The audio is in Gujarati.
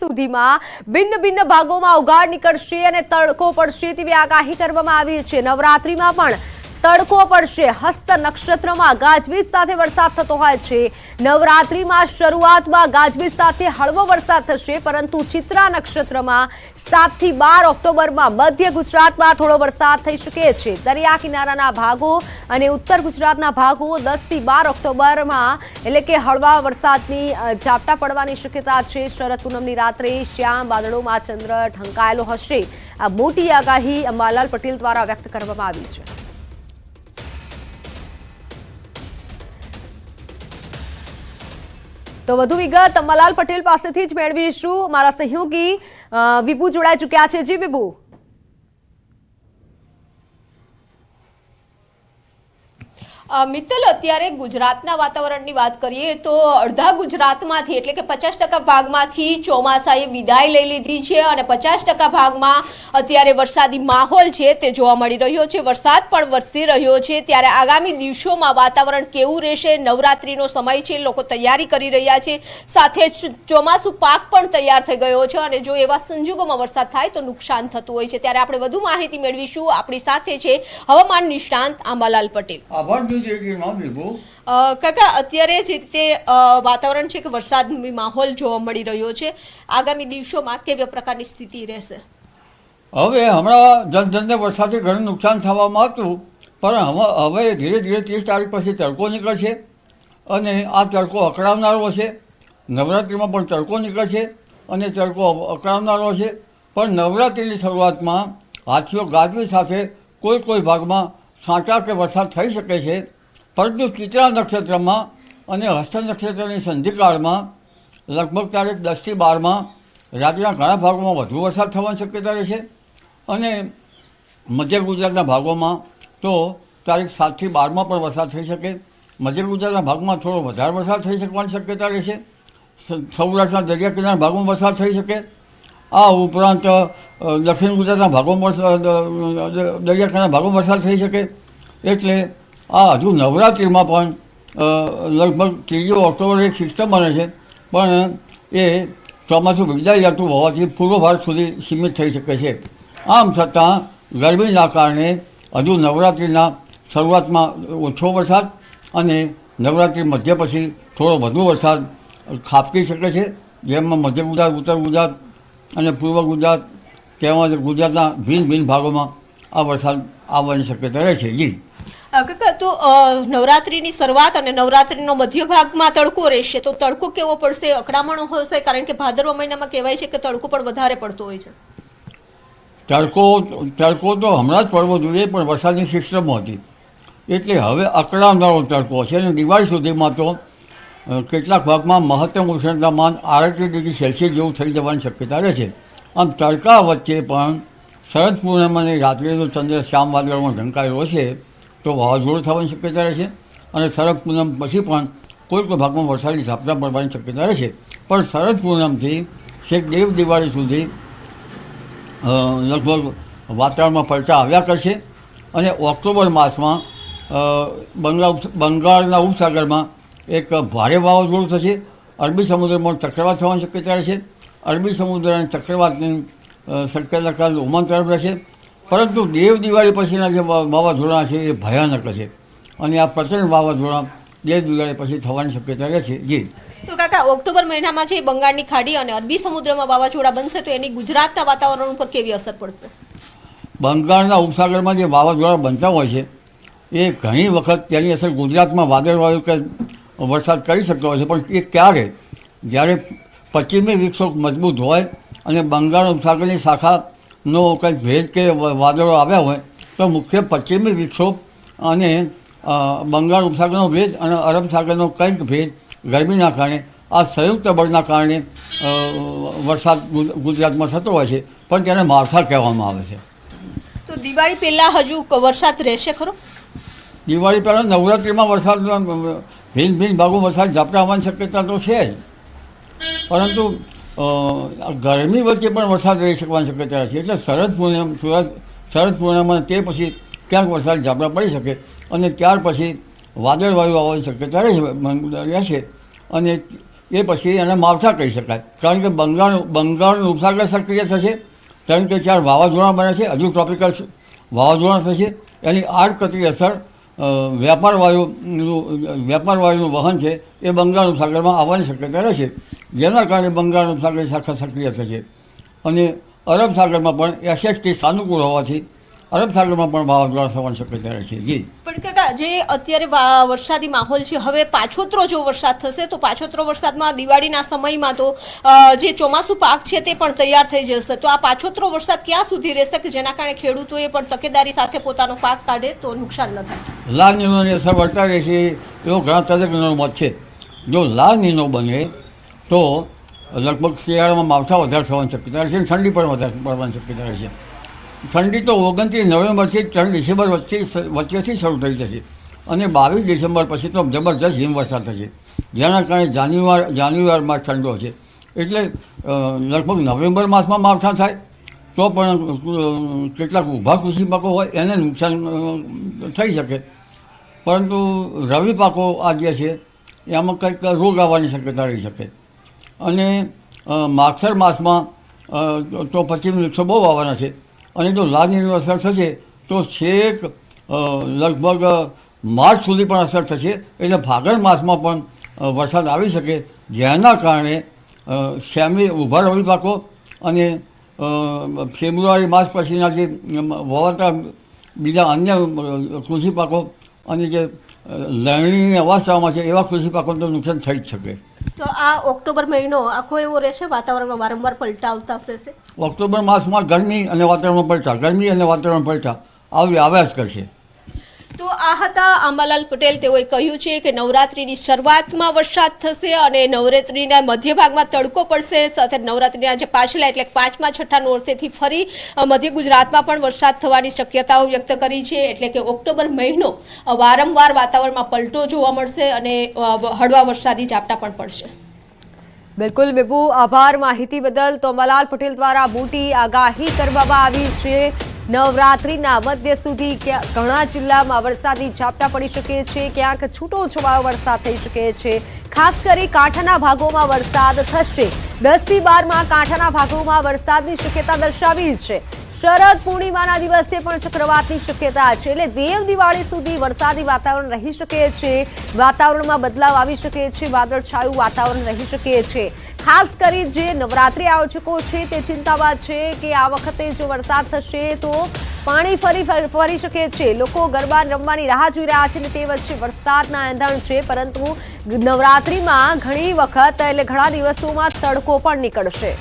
સુધીમાં ભિન્ન ભિન્ન ભાગોમાં ઉઘાડ નીકળશે અને તડકો પડશે તેવી આગાહી કરવામાં આવી છે. નવરાત્રિમાં પણ તડકો પડશે. હસ્ત નક્ષત્રમાં ગાજવીજ સાથે વરસાદ થતો હોય છે. નવરાત્રિમાં શરૂઆતમાં ગાજવીજ સાથે હળવો વરસાદ થશે, પરંતુ ચિત્રા નક્ષત્રમાં સાતથી બાર ઓક્ટોબરમાં મધ્ય ગુજરાતમાં થોડો વરસાદ થઈ શકે છે. દરિયા કિનારાના ભાગો અને ઉત્તર ગુજરાતના ભાગો દસથી બાર ઓક્ટોબરમાં એટલે કે હળવા વરસાદની ઝાપટા પડવાની શક્યતા છે. શરદ પૂનમની રાત્રે શ્યામ વાદળોમાં ચંદ્ર ઢંકાયેલો હશે. આ મોટી આગાહી અંબાલાલ પટેલ દ્વારા વ્યક્ત કરવામાં આવી છે. તો વધુ વિગત અંબાલાલ પટેલ પાસેથી જ મેળવીશું. મારા સહયોગી વિભુ જોડાઈ ચૂક્યા છે. જી વિભુ મિત્તલ, અત્યારે ગુજરાતના વાતાવરણની વાત કરીએ તો અડધા ગુજરાતમાંથી એટલે કે પચાસ ટકા ભાગમાંથી ચોમાસાએ વિદાય લઈ લીધી છે અને પચાસ ટકા ભાગમાં અત્યારે વરસાદી માહોલ છે તે જોવા મળી રહ્યો છે. વરસાદ પણ વરસી રહ્યો છે. ત્યારે આગામી દિવસોમાં વાતાવરણ કેવું રહેશે? નવરાત્રિનો સમય છે. લોકો તૈયારી કરી રહ્યા છે. સાથે ચોમાસું પાક પણ તૈયાર થઈ ગયો છે અને જો એવા સંજોગોમાં વરસાદ થાય તો નુકસાન થતું હોય છે. ત્યારે આપણે વધુ માહિતી મેળવીશું. આપણી સાથે છે હવામાન નિષ્ણાંત આંબાલાલ પટેલ. કાકા અત્યારે જે રીતે વાતાવરણ છે કે વરસાદની માહોલ જોવા મળી રહ્યો છે આગામી દિવસોમાં કેવી પ્રકારની સ્થિતિ રહેશે? હવે હમણાં જનજનને વરસાદથી ઘણું નુકસાન થવામાં હતું પણ હવે હવે ધીરે ધીરે ત્રીસ તારીખ પછી તડકો નીકળશે અને આ તડકો અકળાવનારો છે. નવરાત્રિમાં પણ તડકો નીકળશે અને તડકો અકળાવનારો છે. પણ નવરાત્રિની શરૂઆતમાં હાથીઓ ગાજવી સાથે કોઈ કોઈ ભાગમાં છાંટા કે વરસાદ થઈ શકે છે. પરંતુ ચિત્રા નક્ષત્રમાં અને હસ્ત નક્ષત્રની સંધિકાળમાં, લગભગ તારીખ દસથી બારમાં રાજ્યના ઘણા ભાગોમાં વધુ વરસાદ થવાની શક્યતા રહેશે અને મધ્ય ગુજરાતના ભાગોમાં તો તારીખ સાતથી બારમાં પણ વરસાદ થઈ શકે. મધ્ય ગુજરાતના ભાગમાં થોડો વધારે વરસાદ થઈ શકવાની શક્યતા રહેશે સૌરાષ્ટ્રના દરિયા કિનારા ભાગોમાં વરસાદ થઈ શકે. આ ઉપરાંત દક્ષિણ ગુજરાતના ભાગોમાં અ, ભાગોમાં વરસાદ થઈ શકે. એટલે આ હજુ નવરાત્રિમાં પણ લગભગ ત્રીજી ઓક્ટોબર એક સિસ્ટમ બને છે. પણ એ ચોમાસું વિદાય જતું હોવાથી પૂર્વ ભારત સુધી સીમિત થઈ શકે છે. આમ છતાં ગરમીના કારણે હજુ નવરાત્રિના શરૂઆતમાં ઓછો વરસાદ અને નવરાત્રિ મધ્ય પછી થોડો વધુ વરસાદ ખાબકી શકે છે. જેમાં મધ્ય ગુજરાત ઉત્તર ગુજરાત અને પૂર્વ ગુજરાત તેમજ ગુજરાતના ભિન્ન ભિન્ન ભાગોમાં આ વરસાદ આવવાની શક્યતા રહે છે. જી. કાકા તો નવરાત્રિની શરૂઆત અને નવરાત્રીનો મધ્ય ભાગમાં તડકો રહેશે તો તડકો કેવો પડશે? અકળામણો હશે? કારણ કે ભાદરવા મહિનામાં કહેવાય છે કે તડકો પણ વધારે પડતો હોય છે. તડકો તડકો તો હમણાં જ પડવો જોઈએ પણ વરસાદની સિસ્ટમ હતી. એટલે હવે અકળાવનારો તડકો છે અને દિવાળી સુધીમાં તો કેટલાક ભાગમાં મહત્તમ ઉષ્ણતામાન આડત્રીસ ડિગ્રી સેલ્સિયસ જેવું થઈ જવાની શક્યતા રહે છે. આમ તડકા વચ્ચે પણ શરદ પૂર્ણિમાની રાત્રિનો ચંદ્ર શ્યામ વાદળમાં ઢંકાયેલો છે, તો વાવાઝોડું થવાની શક્યતા રહે છે અને શરદ પૂનમ પછી પણ કોઈ કોઈ ભાગમાં વરસાદી ઝાપટા પડવાની શક્યતા રહે છે. પણ શરદ પૂનમથી છેક દેવ દિવાળી સુધી લગભગ વાતાવરણમાં પલટા આવ્યા કરશે અને ઓક્ટોબર માસમાં બંગાળ બંગાળના ઉપસાગરમાં એક ભારે વાવાઝોડું થશે. અરબી સમુદ્રમાં ચક્રવાત થવાની શક્યતા રહેશે. અરબી સમુદ્ર અને ચક્રવાતની શક્યતા કાલ ઓમાન તરફ રહેશે. પરંતુ દેવ દિવાળી પછીના જે વાવાઝોડા છે એ ભયાનક છે અને આ પ્રચંડ વાવાઝોડા દેવ દિવાળી પછી થવાની શક્યતા રહેશે. જી. તો કાકા ઓક્ટોબર મહિનામાં જે બંગાળની ખાડી અને અરબી સમુદ્રમાં વાવાઝોડા બનશે તો એની ગુજરાતના વાતાવરણ ઉપર કેવી અસર પડશે? બંગાળના ઉપસાગરમાં જે વાવાઝોડા બનતા હોય છે એ ઘણી વખત તેની અસર ગુજરાતમાં વાદળવાયુ કે વરસાદ કરી શકતો હોય છે. પણ એ ક્યારે? જ્યારે પશ્ચિમી વિક્ષોભ મજબૂત હોય અને બંગાળ ઉપસાગરની શાખાનો કંઈક ભેજ કે વાદળો આવ્યા હોય તો મુખ્ય પશ્ચિમી વિક્ષોભ અને બંગાળ ઉપસાગરનો ભેજ અને અરબ સાગરનો કંઈક ભેજ ગરમીના કારણે આ સંયુક્ત બળના કારણે વરસાદ ગુજરાતમાં થતો હોય છે. પણ તેને માવઠા કહેવામાં આવે છે. તો દિવાળી પહેલાં હજુ વરસાદ રહેશે ખરો? દિવાળી પહેલાં નવરાત્રિમાં વરસાદ ભિન્ન ભિન્ન ભાગો વરસાદ ઝાપટા આવવાની શક્યતા તો છે જ. પરંતુ ગરમી વચ્ચે પણ વરસાદ રહી શકવાની શક્યતા છે. એટલે શરદ પૂર્ણિમ સુરત શરદ પૂર્ણિમા તે પછી ક્યાંક વરસાદ ઝાપટા પડી શકે અને ત્યાર પછી વાદળવાયુ આવવાની શક્યતા રહેશે રહેશે અને એ પછી એને માવઠા કહી શકાય. કારણ કે બંગાળ બંગાળનું ઉપસાગર સક્રિય થશે ત્રણ કે ચાર વાવાઝોડા બને છે, હજુ ટ્રોપિકલ વાવાઝોડા થશે, એની આડકતરી અસર વ્યાપાર વાયુનું વ્યાપાર વાયુનું વહન છે, એ બંગાળ ઉપસાગરમાં આવવાની શક્યતા રહેશે. જેના કારણે બંગાળ ઉપસાગર શાખા સક્રિય થશે. અને અરબ સાગરમાં પણ એસએસટી સાનુકૂળ હોવાથી અરબ સાગરમાં પણ વાવાઝોડા થવાની શક્યતા છે. જી. પણ કાકા જે અત્યારે વરસાદી માહોલ છે હવે પાછોતરો જો વરસાદ થશે તો પાછોતરો વરસાદમાં દિવાળીના સમયમાં તો જે ચોમાસું પાક છે તે પણ તૈયાર થઈ જશે. તો આ પાછોતરો વરસાદ ક્યાં સુધી રહેશે કે જેના કારણે ખેડૂતોએ પણ તકેદારી સાથે પોતાનો પાક કાઢે તો નુકસાન ન થાય? લાલ નીનોની અસર વર્તાય છે એવો ઘણા તજજ્ઞોનો મત છે. જો લાલ નીનો બને તો લગભગ શિયાળામાં માવઠા વધારે થવાની શક્યતા અને ઠંડી પણ વધારે પડવાની શક્યતા રહેશે ઠંડી તો ઓગણત્રીસ નવેમ્બરથી ત્રણ ડિસેમ્બર વચ્ચે વચ્ચેથી શરૂ થઈ જશે. અને બાવીસ ડિસેમ્બર પછી તો જબરજસ્ત હિમવર્ષા થશે. જેના કારણે જાન્યુઆર, જાન્યુઆરમાં ઠંડો છે. એટલે લગભગ નવેમ્બર માસમાં માવઠા થાય, તો પણ કેટલાક ઊભા કૃષિ પાકો હોય, એને નુકસાન થઈ શકે. પરંતુ રવિ પાકો આ જે છે, એમાં કંઈક રોગ આવવાની શક્યતા રહી શકે. અને માગસર માસમાં તો પશ્ચિમ વૃક્ષો બહુ આવવાના છે. અને જો લાગણીનું અસર થશે, તો છેક લગભગ માર્ચ સુધી પણ અસર થશે. એટલે ફાગણ માસમાં પણ વરસાદ આવી શકે. જેના કારણે શેમી ઊભા રવિ પાકો અને ફેબ્રુઆરી માસ પછીના જે વવાતા બીજા અન્ય કૃષિ પાકો અને જે લણણીની અવસ્થામાં છે એવા કૃષિ પાકોને તો નુકસાન થઈ જ શકે. તો આ ઓક્ટોબર મહિનો આખો એવો રહેશે વાતાવરણમાં વારંવાર પલટા આવતા રહેશે? ઓક્ટોબર માસમાં ગરમી અને વાતાવરણમાં પલટા ગરમી અને વાતાવરણ પલટા આવી આવ્યા જ કરશે. તો આ હતા આંબાલાલ પટેલ. તેઓએ કહ્યું છે કે નવરાત્રીની શરૂઆતમાં વરસાદ થશે અને નવરાત્રીના મધ્ય ભાગમાં તડકો પડશે. સાથે નવરાત્રીના જે પાછલા એટલે પાંચમા છઠ્ઠા નોરતેથી ફરી મધ્ય ગુજરાતમાં પણ વરસાદ થવાની શક્યતાઓ વ્યક્ત કરી છે. એટલે કે ઓક્ટોબર મહિનો વારંવાર વાતાવરણમાં પલટો જોવા મળશે અને હળવા વરસાદી ઝાપટા પણ પડશે. બિલકુલ બેબુ આભાર. માહિતી બદલ તો તોમલાલ પટેલ દ્વારા મોટી આગાહી કરવામાં આવી છે. નવરાત્રીના મધ્ય સુધી ઘણા જિલ્લામાં વરસાદી ઝાપટા પડી શકે છે, ક્યાંક છૂટો છવાયો વરસાદ થઈ શકે છે. ખાસ કરી કાંઠાના ભાગોમાં વરસાદ થશે. દસથી બારમાં કાંઠાના ભાગોમાં વરસાદની શક્યતા દર્શાવી છે. શરદ પૂર્ણિમાના દિવસે પણ ચક્રવાતની શક્યતા છે, એટલે દેવ દિવાળી સુધી વરસાદી વાતાવરણ રહી શકે છે. વાતાવરણમાં બદલાવ આવી શકે છે, વાદળછાયું વાતાવરણ રહી શકે છે. ખાસ કરી જે નવરાત્રી આયોજકો છે તે ચિંતામાં છે કે આ વખતે જો વરસાદ થશે તો પાણી ફરી ફરી શકે છે. લોકો ગરબા રમવાની રાહ જોઈ રહ્યા છે અને તે વચ્ચે વરસાદના એંધાણ છે, પરંતુ નવરાત્રીમાં ઘણી વખત એટલે ઘણા દિવસોમાં તડકો પણ નીકળશે.